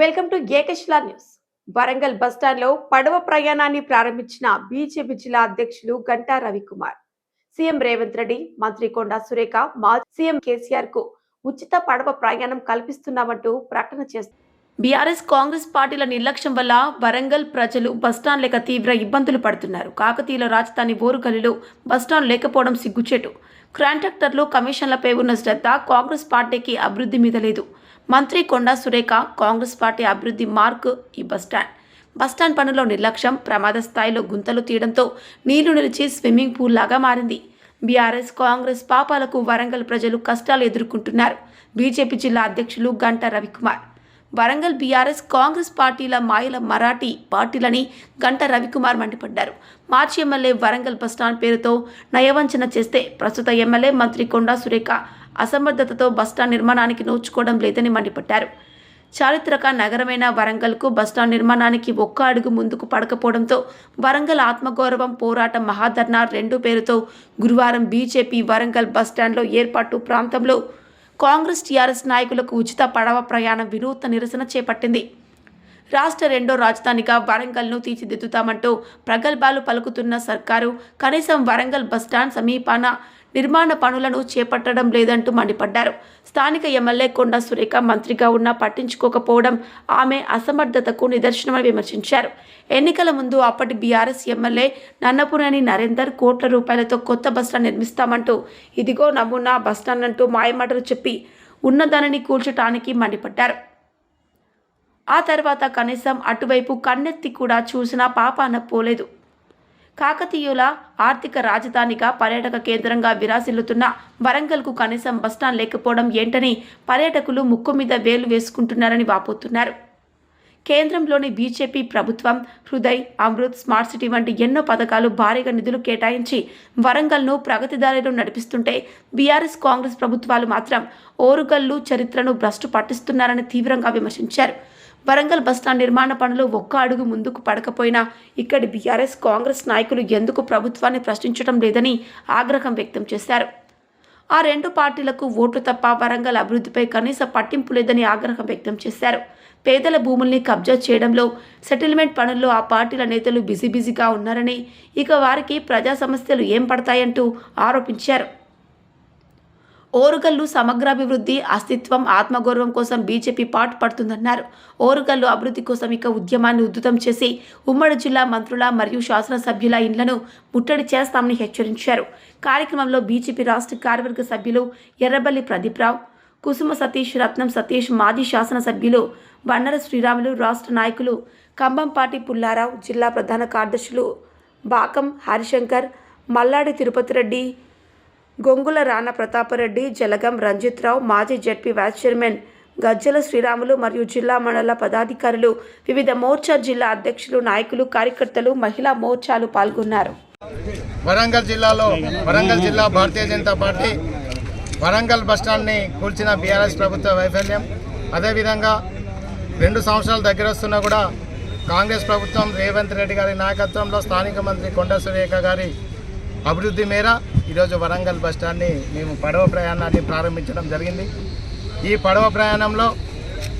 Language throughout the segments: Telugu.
Welcome to Ekashila news. Warangal బస్టాండ్లో పడవ ప్రయాణాన్ని ప్రారంభించిన బీజేపీ జిల్లా అధ్యక్షులు గంటా రవికుమార్. సీఎం రేవంత్ రెడ్డి మంత్రి కొండా సురేఖ మాజీ సీఎం కేసీఆర్కు ఉచిత పడవ ప్రయాణం కల్పిస్తున్నామంటూ ప్రకటన చేస్తారు బీఆర్ఎస్ కాంగ్రెస్ పార్టీల నిర్లక్ష్యం వల్ల వరంగల్ ప్రజలు బస్టాండ్ లేక తీవ్ర ఇబ్బందులు పడుతున్నారు. కాకతీయుల రాజధాని ఓరుగల్లిలో బస్టాండ్ లేకపోవడం సిగ్గుచేటు. కాంట్రాక్టర్లు కమిషన్లపై ఉన్న శ్రద్ధ కాంగ్రెస్ పార్టీకి అభివృద్ధి మీద లేదు. మంత్రి కొండా సురేఖ కాంగ్రెస్ పార్టీ అభివృద్ధి మార్క్ ఈ బస్టాండ్ బస్టాండ్ పనుల్లో నిర్లక్ష్యం ప్రమాద స్థాయిలో గుంతలు తీయడంతో నీళ్ళు నిలిచి స్విమ్మింగ్ పూల్ లాగా మారింది. బీఆర్ఎస్ కాంగ్రెస్ పాపాలకు వరంగల్ ప్రజలు కష్టాలు ఎదుర్కొంటున్నారు. బీజేపీ జిల్లా అధ్యక్షులు గంటా రవికుమార్. వరంగల్ బీఆర్ఎస్ కాంగ్రెస్ పార్టీల మాయల మరాఠీ పార్టీలని గంట రవికుమార్ మండిపడ్డారు. మార్చి ఎమ్మెల్యే వరంగల్ బస్టాండ్ పేరుతో నయవంచన చేస్తే ప్రస్తుత ఎమ్మెల్యే మంత్రి కొండా సురేఖ అసమర్థతతో బస్టాండ్ నిర్మాణానికి నోచుకోవడం లేదని మండిపడ్డారు. చారిత్రక నగరమైన వరంగల్కు బస్టాండ్ నిర్మాణానికి ఒక్క అడుగు ముందుకు పడకపోవడంతో వరంగల్ ఆత్మగౌరవం పోరాటం మహాధర్నా రెండు పేరుతో గురువారం బీజేపీ వరంగల్ బస్టాండ్లో ఏర్పాటు ప్రాంతంలో కాంగ్రెస్ టీఆర్ఎస్ నాయకులకు ఉచిత పడవ ప్రయాణం వినూత్న నిరసన చేపట్టింది. రాష్ట్ర రెండో రాజధానిగా వరంగల్ను తీర్చిదిద్దుతామంటూ ప్రగల్భాలు పలుకుతున్న సర్కారు కనీసం వరంగల్ బస్టాండ్ సమీపాన నిర్మాణ పనులను చేపట్టడం లేదంటూ మండిపడ్డారు. స్థానిక ఎమ్మెల్యే కొండ సురేఖ మంత్రిగా ఉన్నా పట్టించుకోకపోవడం ఆమె అసమర్థతకు నిదర్శనమని విమర్శించారు. ఎన్నికల ముందు అప్పటి బీఆర్ఎస్ ఎమ్మెల్యే నన్నపురాని నరేందర్ కోట్ల రూపాయలతో కొత్త బస్టాండ్ నిర్మిస్తామంటూ ఇదిగో నమూనా బస్టాండ్ అంటూ మాయమాటలు చెప్పి ఉన్నదానిని కూల్చటానికి మండిపడ్డారు. ఆ తర్వాత కనీసం అటువైపు కన్నెత్తి కూడా చూసినా పాపాన పోలేదు. కాకతీయుల ఆర్థిక రాజధానిగా పర్యాటక కేంద్రంగా విరాసిల్లుతున్న వరంగల్కు కనీసం బస్టాండ్ లేకపోవడం ఏంటని పర్యాటకులు ముక్కు మీద వేలు వేసుకుంటున్నారని వాపోతున్నారు. కేంద్రంలోని బీజేపీ ప్రభుత్వం హృదయ్ అమృత్ స్మార్ట్ సిటీ వంటి ఎన్నో పథకాలు భారీగా నిధులు కేటాయించి వరంగల్ను ప్రగతిదారిలో నడిపిస్తుంటే బీఆర్ఎస్ కాంగ్రెస్ ప్రభుత్వాలు మాత్రం ఓరుగల్లు చరిత్రను భ్రష్టు పట్టిస్తున్నారని తీవ్రంగా విమర్శించారు. వరంగల్ బస్టాండ్ నిర్మాణ పనులు ఒక్క అడుగు ముందుకు పడకపోయినా ఇక్కడి బీఆర్ఎస్ కాంగ్రెస్ నాయకులు ఎందుకు ప్రభుత్వాన్ని ప్రశ్నించడం లేదని ఆగ్రహం వ్యక్తం చేశారు. ఆ రెండు పార్టీలకు ఓట్లు తప్ప వరంగల్ అభివృద్ధిపై కనీస పట్టింపు లేదని ఆగ్రహం వ్యక్తం చేశారు. పేదల భూముల్ని కబ్జా చేయడంలో సెటిల్మెంట్ పనుల్లో ఆ పార్టీల నేతలు బిజీ బిజీగా ఉన్నారని ఇక వారికి ప్రజా సమస్యలు ఏం పడతాయంటూ ఆరోపించారు. ఓరుగల్లు సమగ్రాభివృద్ధి అస్తిత్వం ఆత్మగౌరవం కోసం బీజేపీ పాటు పడుతుందన్నారు. ఓరుగల్లు అభివృద్ధి కోసం ఇక ఉద్యమాన్ని ఉద్ధృతం చేసి ఉమ్మడి జిల్లా మంత్రుల మరియు శాసనసభ్యుల ఇండ్లను ముట్టడి చేస్తామని హెచ్చరించారు. కార్యక్రమంలో బీజేపీ రాష్ట్ర కార్యవర్గ సభ్యులు ఎర్రబల్లి ప్రదీప్రావు కుసుమ సతీష్ రత్నం సతీష్ మాజీ శాసనసభ్యులు బండర శ్రీరాములు రాష్ట్ర నాయకులు కంబంపాటి పుల్లారావు జిల్లా ప్రధాన కార్యదర్శులు బాకం హరిశంకర్ మల్లాడి తిరుపతి రెడ్డి గొంగుల రాణ ప్రతాపరెడ్డి జలగం రంజిత్రావు మాజీ ZP vice chairman Gajjala Sriramulu మరియు జిల్లా మండల పదాధికారులు వివిధ మోర్చా జిల్లా అధ్యక్షులు నాయకులు కార్యకర్తలు మహిళా మోర్చాలు పాల్గొన్నారు. వరంగల్ జిల్లాలో వరంగల్ జిల్లా భారతీయ జనతా పార్టీ వరంగల్ బస్టాండ్ని కూల్చిన బీఆర్ఎస్ ప్రభుత్వ వైఫల్యం. అదేవిధంగా రెండు సంవత్సరాలు దగ్గర వస్తున్నా కూడా కాంగ్రెస్ ప్రభుత్వం రేవంత్ రెడ్డి గారి నాయకత్వంలో స్థానిక మంత్రి కొండ సురేఖ గారి అభివృద్ధి మేర ఈరోజు వరంగల్ బస్టాండ్ని మేము పడవ ప్రయాణాన్ని ప్రారంభించడం జరిగింది. ఈ పడవ ప్రయాణంలో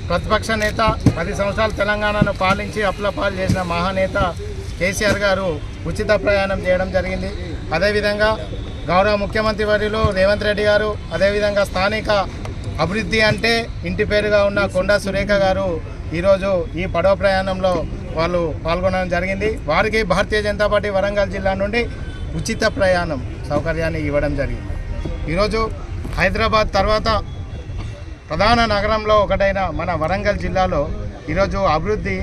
ప్రతిపక్ష నేత పది సంవత్సరాలు తెలంగాణను పాలించి అప్లపాలు చేసిన మహానేత కేసీఆర్ గారు ఉచిత ప్రయాణం చేయడం జరిగింది. అదేవిధంగా గౌరవ ముఖ్యమంత్రి వర్యులు రేవంత్ రెడ్డి గారు అదేవిధంగా స్థానిక అభివృద్ధి అంటే ఇంటి పేరుగా ఉన్న కొండా సురేఖ గారు ఈరోజు ఈ పడవ ప్రయాణంలో వాళ్ళు పాల్గొనడం జరిగింది. వారికి భారతీయ జనతా పార్టీ వరంగల్ జిల్లా నుండి ఉచిత ప్రయాణం సౌకర్యాన్ని ఇవ్వడం జరిగింది. ఈరోజు హైదరాబాద్ తర్వాత ప్రధాన నగరంలో ఒకటైన మన వరంగల్ జిల్లాలో ఈరోజు అభివృద్ధి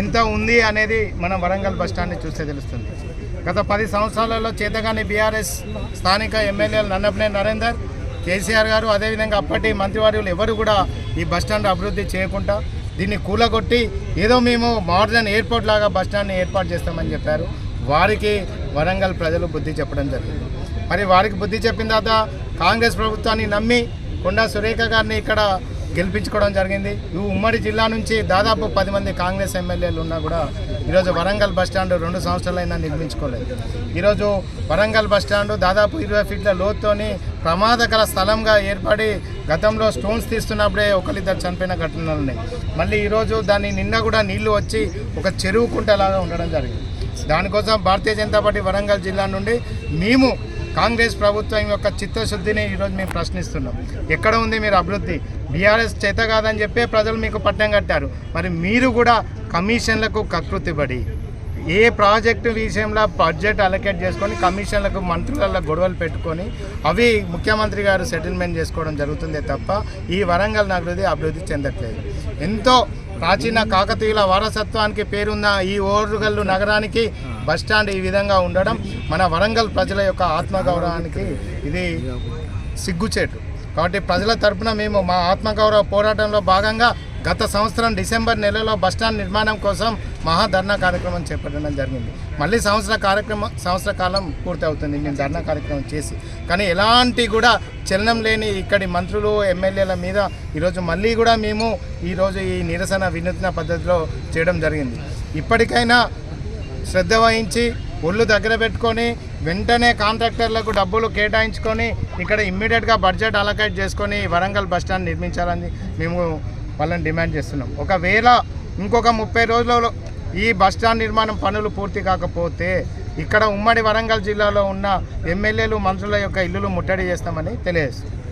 ఎంత ఉంది అనేది మనం వరంగల్ బస్టాండ్ని చూస్తే తెలుస్తుంది. గత పది సంవత్సరాలలో చేతగాని బీఆర్ఎస్ స్థానిక ఎమ్మెల్యేలు నన్నపనే నరేందర్ కేసీఆర్ గారు అదేవిధంగా అప్పటి మంత్రివర్యులు ఎవరు కూడా ఈ బస్టాండ్ అభివృద్ధి చేయకుండా దీన్ని కూలగొట్టి ఏదో మేము మోడర్న్ ఎయిర్పోర్ట్ లాగా బస్టాండ్ని ఏర్పాటు చేస్తామని చెప్పారు. వారికి వరంగల్ ప్రజలు బుద్ధి చెప్పడం జరిగింది. మరి వారికి బుద్ధి చెప్పిన తర్వాత కాంగ్రెస్ ప్రభుత్వాన్ని నమ్మి కొండా సురేఖ గారిని ఇక్కడ గెలిపించుకోవడం జరిగింది. ఈ ఉమ్మడి జిల్లా నుంచి దాదాపు పది మంది కాంగ్రెస్ ఎమ్మెల్యేలు ఉన్నా కూడా ఈరోజు వరంగల్ బస్ స్టాండ్ రెండు సంవత్సరాలైనా నిర్మించుకోలేదు. ఈరోజు వరంగల్ బస్ స్టాండ్ దాదాపు ఇరవై ఫీట్ల లోతుతోని ప్రమాదకర స్థలంగా ఏర్పడి గతంలో స్టోన్స్ తీస్తున్నప్పుడే ఒకరిద్దరు చనిపోయిన ఘటనలు ఉన్నాయి. మళ్ళీ ఈరోజు దాన్ని నిన్న కూడా నీళ్ళు వచ్చి ఒక చెరువు కుంటలాగా ఉండడం జరిగింది. దానికోసం భారతీయ జనతా పార్టీ వరంగల్ జిల్లా నుండి మేము కాంగ్రెస్ ప్రభుత్వం యొక్క చిత్తశుద్ధిని ఈరోజు మేము ప్రశ్నిస్తున్నాం. ఎక్కడ ఉంది మీరు అభివృద్ధి? బీఆర్ఎస్ చేత కాదని చెప్పే ప్రజలు మీకు పట్టం కట్టారు. మరి మీరు కూడా కమిషన్లకు కకృతిపడి ఏ ప్రాజెక్టు విషయంలో బడ్జెట్ అలొకేట్ చేసుకొని కమిషన్లకు మంత్రులలో గొడవలు పెట్టుకొని అవి ముఖ్యమంత్రి గారు సెటిల్మెంట్ చేసుకోవడం జరుగుతుందే తప్ప ఈ వరంగల్ నగరది అభివృద్ధి చెందట్లేదు. ఎంతో ప్రాచీన కాకతీయుల వారసత్వానికి పేరున్న ఈ ఓరుగల్లు నగరానికి బస్టాండ్ ఈ విధంగా ఉండడం మన వరంగల్ ప్రజల యొక్క ఆత్మగౌరవానికి ఇది సిగ్గుచేటు. కాబట్టి ప్రజల తరపున మేము మా ఆత్మగౌరవ పోరాటంలో భాగంగా గత సంవత్సరం డిసెంబర్ నెలలో బస్టాండ్ నిర్మాణం కోసం మహాధర్నా కార్యక్రమం చేపట్టడం జరిగింది. మళ్ళీ సంవత్సర కార్యక్రమం సంవత్సర కాలం పూర్తి అవుతుంది ధర్నా కార్యక్రమం చేసి. కానీ ఎలాంటి కూడా చలనం లేని ఇక్కడి మంత్రులు ఎమ్మెల్యేల మీద ఈరోజు మళ్ళీ కూడా మేము ఈరోజు ఈ నిరసన వినూత్న పద్ధతిలో చేయడం జరిగింది. ఇప్పటికైనా శ్రద్ధ వహించి ఒళ్ళు దగ్గర పెట్టుకొని వెంటనే కాంట్రాక్టర్లకు డబ్బులు కేటాయించుకొని ఇక్కడ ఇమ్మీడియట్గా బడ్జెట్ అలకేట్ చేసుకొని వరంగల్ బస్టాండ్ నిర్మించాలని మేము వాళ్ళని డిమాండ్ చేస్తున్నాం. ఒకవేళ ఇంకొక ముప్పై రోజులలో ఈ బస్ స్టాండ్ నిర్మాణం పనులు పూర్తి కాకపోతే ఇక్కడ ఉమ్మడి వరంగల్ జిల్లాలో ఉన్న ఎమ్మెల్యేలు మంత్రుల యొక్క ఇల్లులు ముట్టడి చేస్తామని తెలియజేస్తుంది